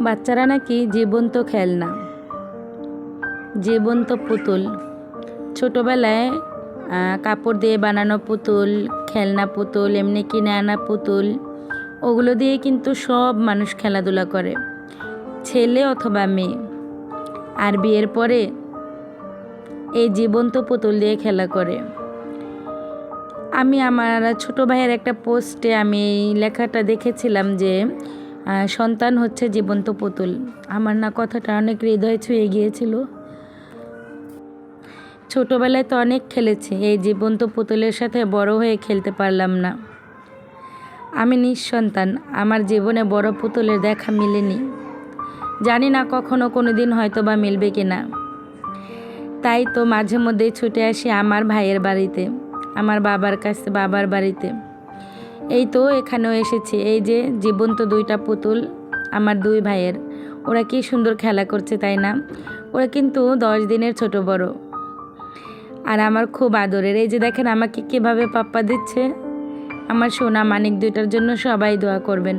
বাচ্চারা নাকি জীবন্ত খেলনা, জীবন্ত পুতুল। ছোটোবেলায় কাপড় দিয়ে বানানো পুতুল, খেলনা পুতুল, এমনি কিনে আনা পুতুল, ওগুলো দিয়ে কিন্তু সব মানুষ খেলাধুলা করে। ছেলে অথবা মেয়ে। আর বিয়ের পরে এই জীবন্ত পুতুল দিয়ে খেলা করে। আমি আমার ছোট ভাইয়ের একটা পোস্টে আমি লেখাটা দেখেছিলাম যে সন্তান হচ্ছে জীবন্ত পুতুল। আমার না কথাটা অনেক হৃদয় ছুঁয়ে গিয়েছিল। ছোটোবেলায় তো অনেক খেলেছি, এই জীবন্ত পুতুলের সাথে বড় হয়ে খেলতে পারলাম না। আমি নিঃসন্তান, আমার জীবনে বড় পুতুলের দেখা মিলেনি। জানি না কখনো কোনো দিন হয়তো বা মিলবে কি না তাই তো মাঝে মধ্যেই ছুটে আসি আমার ভাইয়ের বাড়িতে, আমার বাবার কাছে, বাবার বাড়িতে। এই তো এখানেও এসেছি। এই যে জীবন্ত দুইটা পুতুল আমার দুই ভাইয়ের। ওরা কি সুন্দর খেলা করছে, তাই না? ওরা কিন্তু দশ দিনের ছোট বড়। আর আমার খুব আদরের। এই যে দেখেন আমাকে কীভাবে পাপ্পা দিচ্ছে। আমার সোনা মানিক দুইটার জন্য সবাই দোয়া করবেন।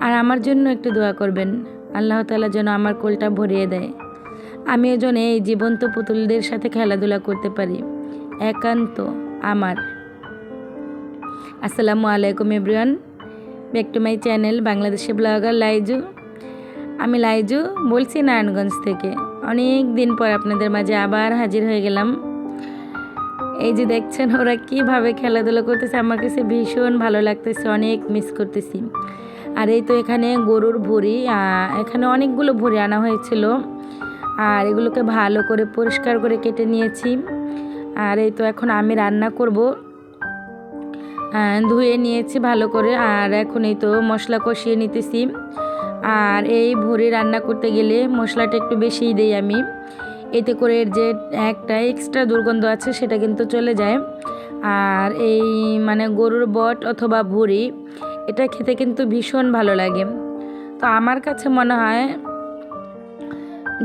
আর আমার জন্য একটু দোয়া করবেন। আল্লাহ তালা যেন আমার কোলটা ভরিয়ে দেয়। আমি এজন এই জীবন্ত পুতুলদের সাথে খেলাধুলা করতে পারি। একান্ত আমার। আসসালামু আলাইকুম everyone. Back to my channel Bangladeshi blogger Laiju. আমি লাইজু বলছি নারায়ণগঞ্জ থেকে। অনেক দিন পর আপনাদের মাঝে আবার হাজির হয়ে গেলাম। এই যে দেখছেন, ওরা কীভাবে খেলাধুলা করতেছে, আমার কাছে ভীষণ ভালো লাগতেছে, অনেক মিস করতেছি। আর এই তো এখানে গরুর ভুঁড়ি এখানে অনেকগুলো ভুঁড়ি আনা হয়েছিল। আর এগুলোকে ভালো করে পরিষ্কার করে কেটে নিয়েছি। আর এই তো এখন আমি রান্না করব। ধুয়ে নিয়েছি ভালো করে। আর এখন এই তো মশলা কষিয়ে নিতেছি। আর এই ভুঁড়ি রান্না করতে গেলে মশলাটা একটু বেশিই দেই আমি। এতে করে যে একটা এক্সট্রা দুর্গন্ধ আছে সেটা কিন্তু চলে যায়। আর এই মানে গরুর বট অথবা ভুঁড়ি এটা খেতে কিন্তু ভীষণ ভালো লাগে। তো আমার কাছে মনে হয়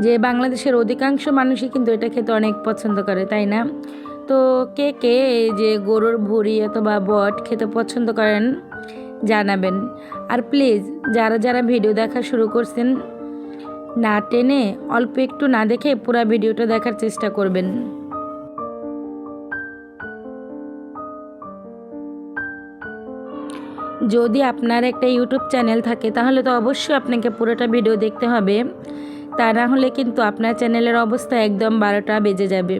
যে বাংলাদেশের অধিকাংশ মানুষই কিন্তু এটা খেতে অনেক পছন্দ করে, তাই না? তো কে কে এই যে গরুর ভুঁড়ি অথবা বট খেতে পছন্দ করেন, জানাবেন। আর প্লিজ, যারা যারা ভিডিও দেখা শুরু করছেন, না টেনে অল্প একটু না দেখে পুরো ভিডিওটা দেখার চেষ্টা করবেন। যদি আপনার একটা ইউটিউব চ্যানেল থাকে, তাহলে তো অবশ্যই আপনাকে পুরোটা ভিডিও দেখতে হবে। তা না হলে কিন্তু আপনার চ্যানেলের অবস্থা একদম বারোটা বেজে যাবে।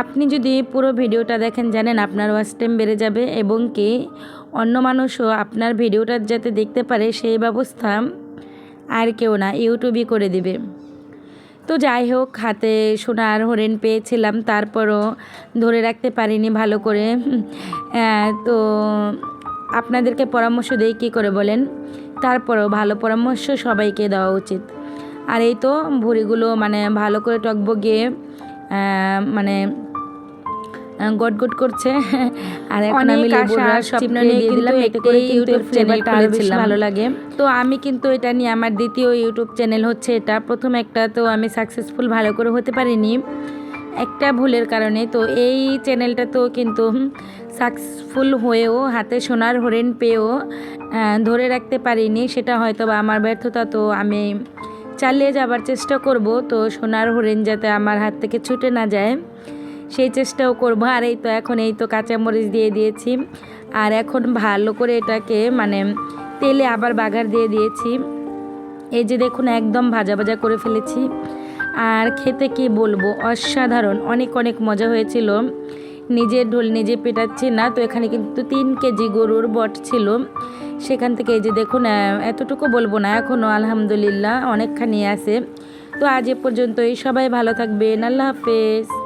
আপনি যদি পুরো ভিডিওটা দেখেন, জানেন আপনার ওয়াচ টাইম বেড়ে যাবে এবং কি অন্য মানুষও আপনার ভিডিওটা যাতে দেখতে পারে, সেই ব্যবস্থা আর কেউ না ইউটিউবই করে দিবে। তো যাই হোক, হাতে সোনার হরেন পেয়েছিলাম, তারপরও ধরে রাখতে পারিনি ভালো করে। তো আপনাদেরকে পরামর্শ দেই, কী করে বলেন? তারপরও ভালো পরামর্শ সবাইকে দেওয়া উচিত। আর এই তো ভুড়িগুলো মানে ভালো করে টকবগিয়ে মানে গট গট করছে। আর এখন আমি লেবুর রস স্বপ্ন নিয়ে দিলাম। এতে করে ইউটিউব ফ্লেভারটা আরও বেশি ভালো লাগে। তো আমি কিন্তু এটা নিয়ে আমার দ্বিতীয় ইউটিউব চ্যানেল হচ্ছে এটা। প্রথম একটা তো আমি সাকসেসফুল ভালো করে হতে পারিনি। একটা ভুলের কারণে। তো এই চ্যানেলটা তো কিন্তু সাকসেসফুল হয়েও হাতে সোনার হরিণ পেয়েও ধরে রাখতে পারিনি। সেটা হয়তো বা আমার ব্যর্থতা তো আমি চালিয়ে যাবার চেষ্টা করব, তো সোনার হরিণ যাতে আমার হাত থেকে ছুটে না যায়, সেই চেষ্টাও করব। আর এই তো এখন এই তো কাঁচামরিচ দিয়ে দিয়েছি। আর এখন ভালো করে এটাকে মানে তেলে আবার বাগার দিয়ে দিয়েছি। এই যে দেখুন, একদম ভাজা ভাজা করে ফেলেছি। আর খেতে কি বলব, অসাধারণ। অনেক অনেক মজা হয়েছিল। নিজের ঢোল নিজে পেটাচ্ছি না, তো এখানে কিন্তু তিন কেজি গরুর বট ছিল। সেখান থেকে এই যে দেখুন এতটুকু বলব না এখনও আলহামদুলিল্লাহ অনেকখানি আছে। তো আজ এ পর্যন্তই, সবাই ভালো থাকবেন, আল্লাহ হাফেজ।